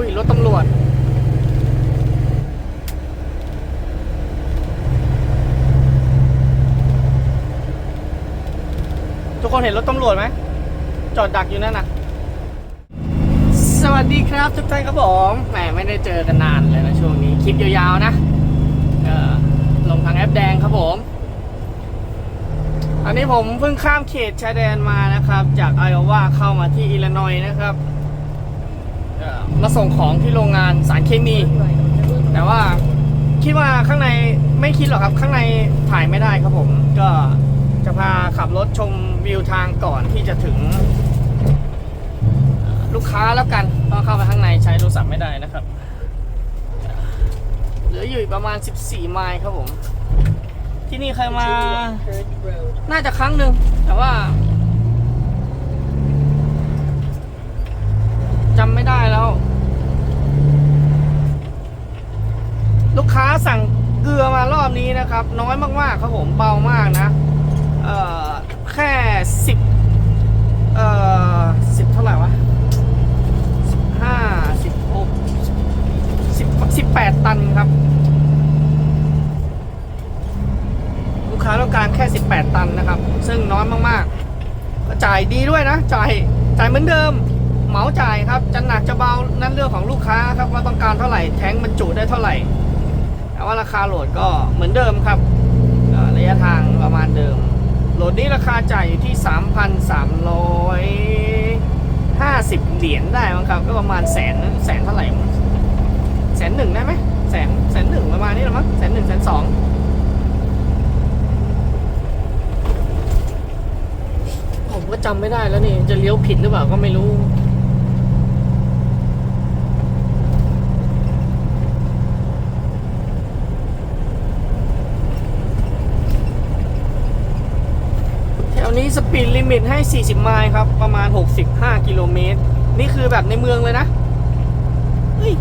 อุ้ยรถตำรวจทุกคนเห็นรถตำรวจไหม จอดดักอยู่นั่นน่ะ สวัสดีครับทุกท่านครับผม แหมไม่ได้เจอกันนานเลยนะช่วงนี้ คลิปยาวๆนะออลงทางแอปแดงครับผม อันนี้ผมเพิ่งข้ามเขตชายแดนมานะครับ จากไอโอวาเข้ามาที่อิลลินอยส์นะครับ มาส่งของที่โรงงานสารเคมี แต่ว่าคิดว่าข้างในไม่คิดหรอกครับ ข้างในถ่ายไม่ได้ครับผม ก็จะพาขับรถชมวิวทางก่อนที่จะถึงลูกค้าแล้วกันต้องเข้าไปข้างในใช้โทรศัพท์ไม่ได้นะครับ เหลืออยู่อีกประมาณ 14 ไมล์ครับผม ที่นี่เคยมา น่าจะครั้งหนึ่งแต่ว่าจำไม่ได้แล้ว ลูกค้าสั่งเกลือมารอบ นี้นะครับ น้อยมากๆครับผมเบามากนะ เอ่อ แค่สิบเอ่อสิบเท่าไหร่วะสิบห้าสิบหกสิบสิบแปดตันครับ ลูกค้าต้องการแค่18ตันนะครับ ซึ่งน้อยมากๆ ก็จ่ายดีด้วยนะ จ่ายจ่ายเหมือนเดิมเหมาจ่ายครับจะหนักจะเบานั่นเรื่องของลูกค้าครับว่าต้องการเท่าไหร่แท้งบรรจุได้เท่าไหร่ แต่ว่าราคาโหลดก็เหมือนเดิมครับระยะทางประมาณเดิม โหลดนี้ราคาจ่ายอยู่ที่ 3,350 เหรียญได้มั้งครับ ก็ประมาณแสนแสนเท่าไหร่แสนหนึ่งได้ไหมแสนแสนหนึ่งประมาณนี้หรือมั้งแสนหนึ่งแสนสองผมก็จำไม่ได้แล้วนี่ จะเลี้ยวผิดหรือเปล่าก็ไม่รู้ แถวนี้ สปีดลิมิตให้ 40 ไมล์ครับ ประมาณ 65 กิโลเมตร นี่คือแบบในเมืองเลยนะ เฮ้ย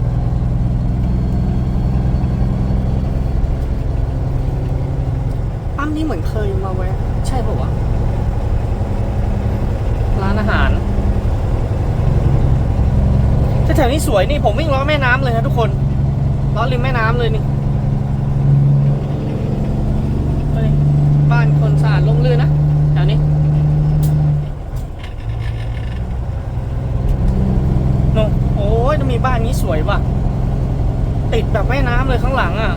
ปั๊มนี้เหมือนเคยมาแวะ ใช่ป่าวะ ร้านอาหารแต่แถวนี้สวยนี่ ผมวิ่งล้อแม่น้ำเลยนะทุกคน ล้อริมแม่น้ำเลยนี่บ้านคนสะอาดร่มรื่นนะแถวนี้โนโอ้ย จะมีบ้านนี้สวยว่ะ ติดแบบแม่น้ำเลยข้างหลังอะ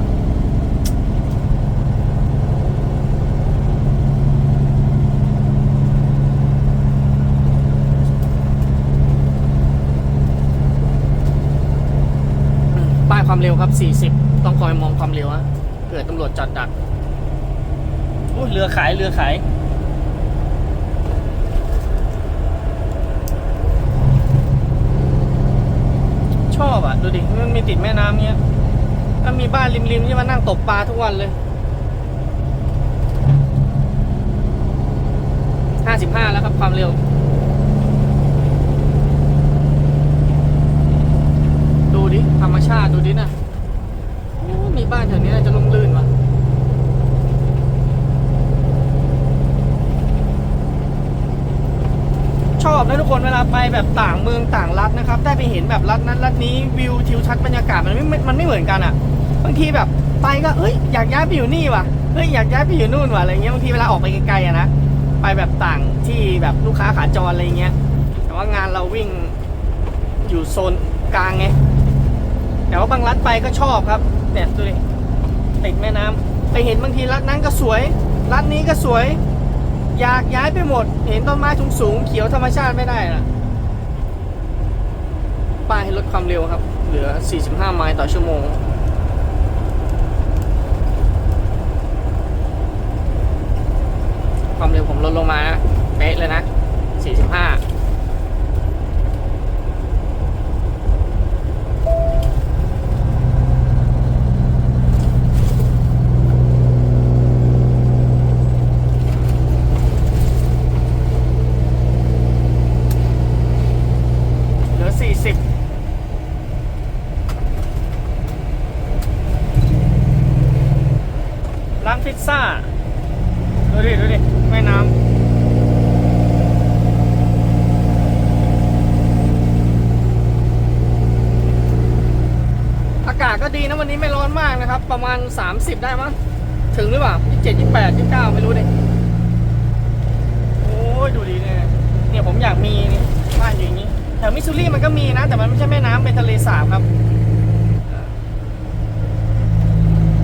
ป้ายความเร็วครับ 40 ต้องคอยมองความเร็วฮะเกิดตำรวจจอดดักอุ้ยเรือขายเรือขาย ชอบอะ ดูดิ มันมีติดแม่น้ำเนี้ยถ้ามีบ้านริมๆที่มานั่งตกปลาทุกวันเลย ห้าสิบห้าแล้วครับความเร็ว ดูดิ ธรรมชาติดูดินะ่ะมีบ้านแถวนี้จะลงลื่นว่ะ ชอบนะทุกคนเวลาไปแบบต่างเมืองต่างรัฐนะครับ ได้ไปเห็นแบบรัฐนั้นรัฐนี้วิวทิวทัศน์บรรยากาศมันไม่มันไม่เหมือนกันอะบางทีแบบไปก็เอ้ยอยากย้ายไปอยู่นี่ว่ะเฮ้ยอยากย้ายไปอยู่นู่นว่ะอะไรเงี้ยบางทีเวลาออกไปไกลๆอะนะไปแบบต่างที่แบบลูกค้าขาจรอะไรเงี้ย แต่ว่างานเราวิ่งอยู่โซนกลางไงแต่ว่าบางรัฐไปก็ชอบครับเนี่ยดูดิติดแม่น้ำไปเห็นบางทีรัฐนั้นก็สวย รัฐนี้ก็สวย อยากย้ายไปหมด เห็นต้นไม้สูงสูงเขียวธรรมชาติไม่ได้นะป้ายให้ลดความเร็วครับ เหลือ 45 ไมล์ต่อชั่วโมง ความเร็วผมลดลงมานะ เป๊ะเลยนะ 45 เหลือ 40 ร้าน พิซซ่า ดูดิ ดูดิ แม่น้ำ อากาศก็ดีนะวันนี้ไม่ร้อนมากนะครับ ประมาณ 30 ได้มั้ง ถึงหรือเปล่า 27 28 29 ไม่รู้เนี่ยโอ้ย ดูดีเนี่ย เนี่ยผมอยากมีนี่บ้านอยู่อย่างนี้ แถวมิสซูรีมันก็มีนะ แต่มันไม่ใช่แม่น้ำเป็นทะเลสาบครับ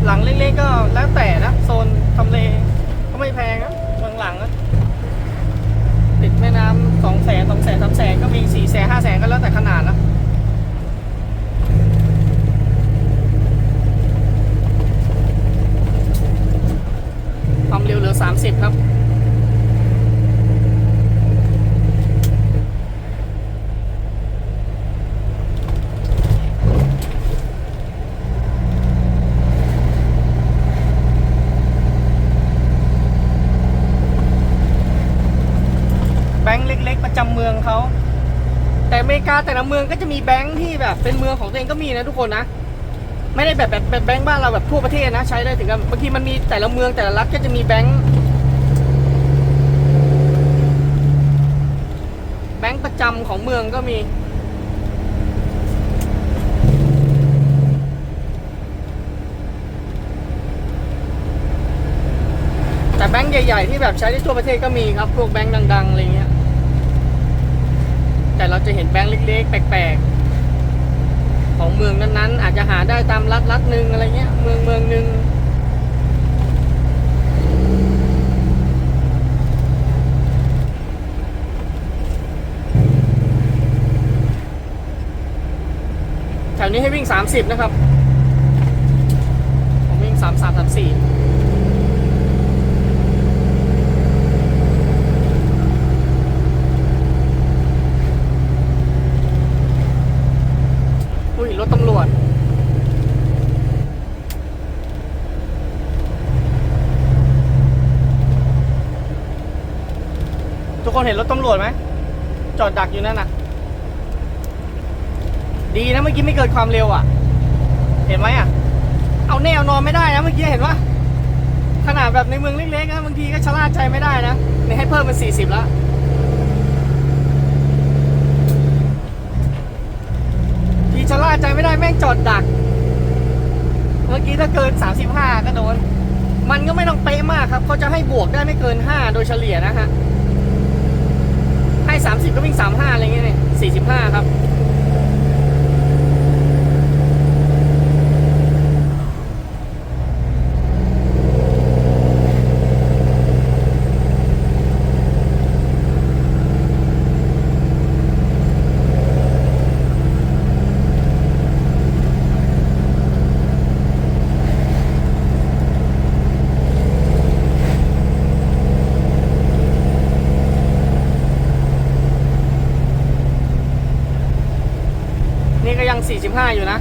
หลังเล็กๆก็แล้วแต่นะ โซนทำเลก็ไม่แพงนะหลังๆนะติดแม่น้ำสองแสนสองแสนสามแสนก็มีสี่แสนห้าแสนก็แล้วแต่ขนาดนะ ความเร็วเหลือ 30 ครับ แบงค์เล็ก ๆ ประจำเมืองเขา แต่อเมริกาแต่ละเมืองก็จะมีแบงค์ที่แบบเป็นเมืองของตัวเองก็มีนะทุกคนนะ ไม่ได้แบบแบบแบบแบงค์บ้านเราแบบทั่วประเทศนะ ใช้ได้ถึงกับบางทีมันมีแต่ละเมืองแต่ละรัฐก็จะมีแบงค์แบงค์ประจำของเมืองก็มี แต่แบงค์ใหญ่ ๆ ที่แบบใช้ได้ทั่วประเทศก็มีครับ พวกแบงค์ดังๆอะไรเงี้ย แต่เราจะเห็นแบงค์เล็กๆ แปลกๆ ของเมืองนั้นๆ อาจจะหาได้ตามรัฐรัฐหนึ่งอะไรเงี้ย เมืองเมืองหนึ่งแถวนี้ให้วิ่ง 30 นะครับ ผมวิ่ง 3 3 3 4 อุ้ยรถตำรวจ ทุกคนเห็นรถตำรวจไหม จอดดักอยู่นั่นน่ะ ดีนะเมื่อกี้ไม่เกิดความเร็วอะ เห็นไหมอะ เอาแนวนอนไม่ได้นะเมื่อกี้เห็นปะขนาดแบบในเมืองเล็กๆนะบางทีก็ชะล่าใจไม่ได้นะนี่ให้เพิ่มเป็นสี่สิบแล้วทีชะล่าใจไม่ได้แม่งจอดดัก เมื่อกี้ถ้าเกิน35ก็โดน มันก็ไม่ต้องเป๊ะมากครับเขาจะให้บวกได้ไม่เกิน5โดยเฉลี่ยนะฮะ ให้ 30 ก็วิ่ง 35 อะไรเงี้ยเนี่ย45 ครับ นี่ ก็ยัง45อยู่นะ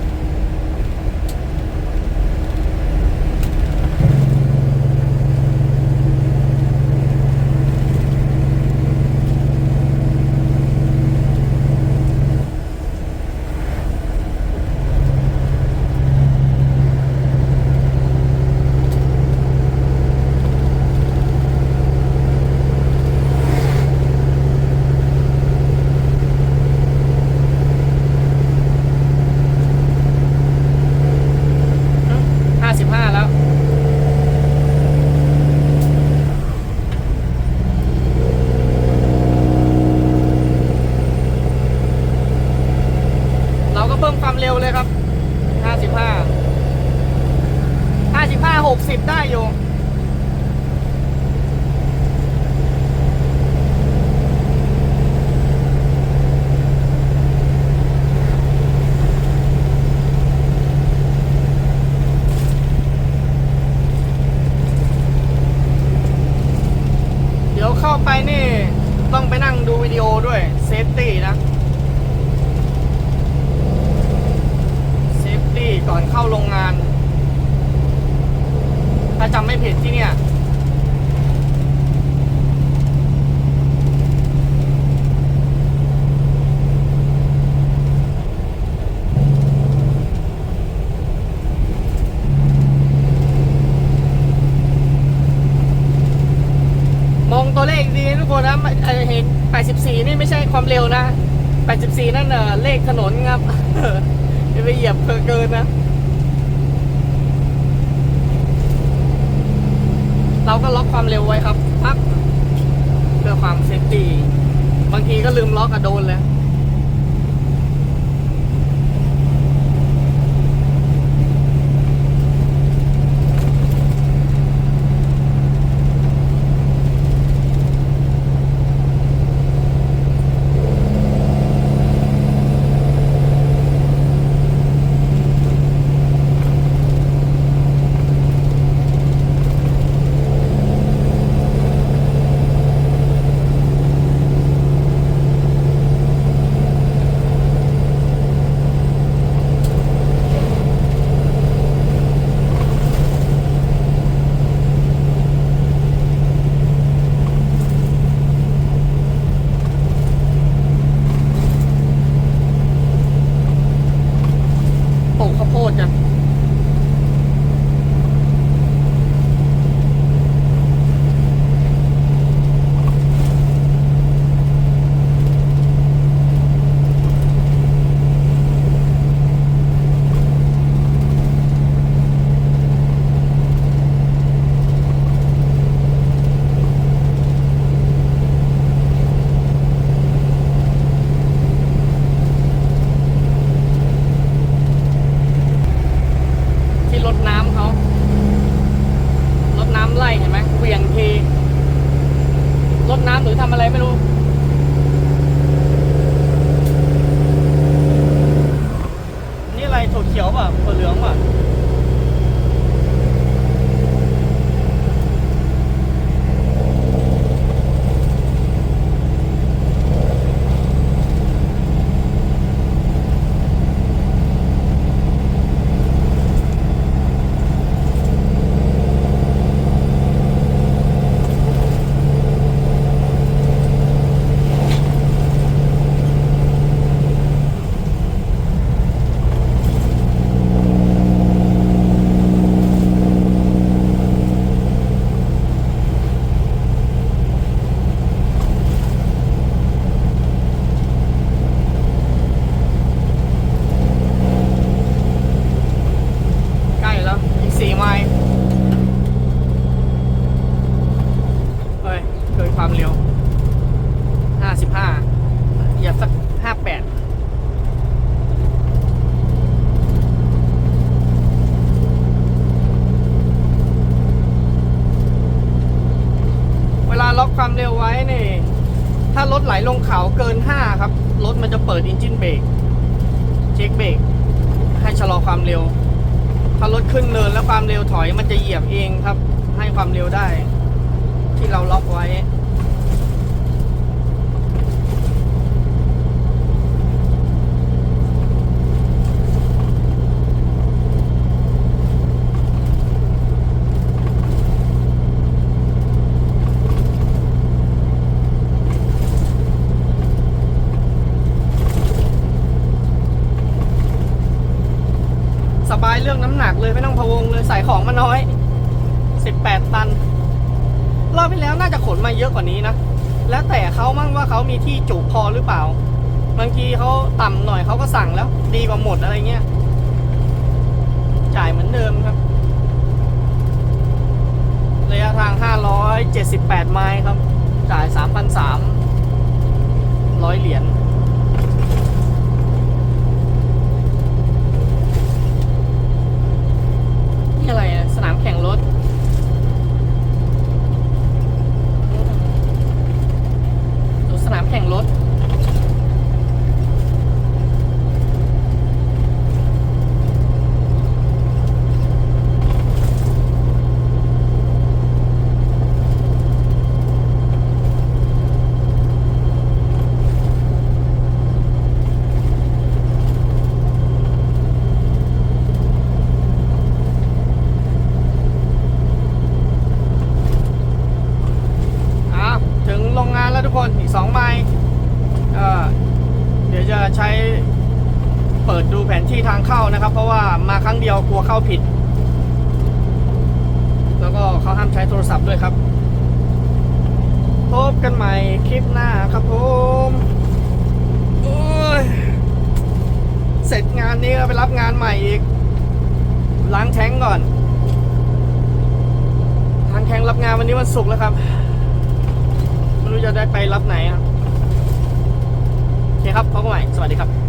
55 แล้ว เราก็เพิ่มความเร็วเลยครับ 55 55 60ได้อยู่เดี๋ยวเข้าไปนี่ ต้องไปนั่งดูวิดีโอด้วย เซฟตี้นะ เซฟตี้ก่อนเข้าโรงงาน จำไม่ผิดที่เนี่ยมองตัวเลขดีทุกคนนะเห็น 84 นี่ไม่ใช่ความเร็วนะ 84 นั่นเออเลขถนนครับอย่าไปเหยียบเกินนะ เราก็ล็อกความเร็วไว้ครับพักเพื่อความเซฟตี้บางทีก็ลืมล็อกอะโดนเลย ล็อกความเร็วไว้นี่ ถ้ารถไหลลงเขาเกิน 5 ครับ รถมันจะเปิดอินจินเบรกเช็คเบรกให้ชะลอความเร็ว ถ้ารถขึ้นเนินแล้วความเร็วถอยมันจะเหยียบเองครับ ให้ความเร็วได้ ที่เราล็อกไว้ สบายเรื่องน้ำหนักเลยไม่ต้องพะวงเลยใส่ ของมาน้อย 18 ตัน รอบที่แล้วน่าจะขนมาเยอะกว่านี้นะ แล้วแต่เขามั่งว่าเขามีที่จุพอหรือเปล่า บางทีเขาต่ำหน่อยเขาก็สั่งแล้ว ดีกว่าหมดอะไรเงี้ย จ่ายเหมือนเดิมครับ ระยะทาง 578 ไมล์ครับ จ่าย 3,300ร้อยเหรียญ นี่อะไรอะสนามแข่งรถ ดูสนามแข่งรถ อะถึงโรงงานแล้วทุกคนอีกสองไมล์เอ่อเดี๋ยวจะใช้เปิดดูแผนที่ทางเข้านะครับ เพราะว่า มาครั้งเดียวกลัวเข้าผิด แล้วก็เขาห้ามใช้โทรศัพท์ด้วยครับ พบกันใหม่คลิปหน้าครับผมเสร็จงานนี้ก็ไปรับงานใหม่อีก ล้างแท้งก่อนทางแข่งรับงานวันนี้วันศุกร์แล้วครับไม่รู้จะได้ไปรับไหนครับโอเคครับพบกันใหม่สวัสดีครับ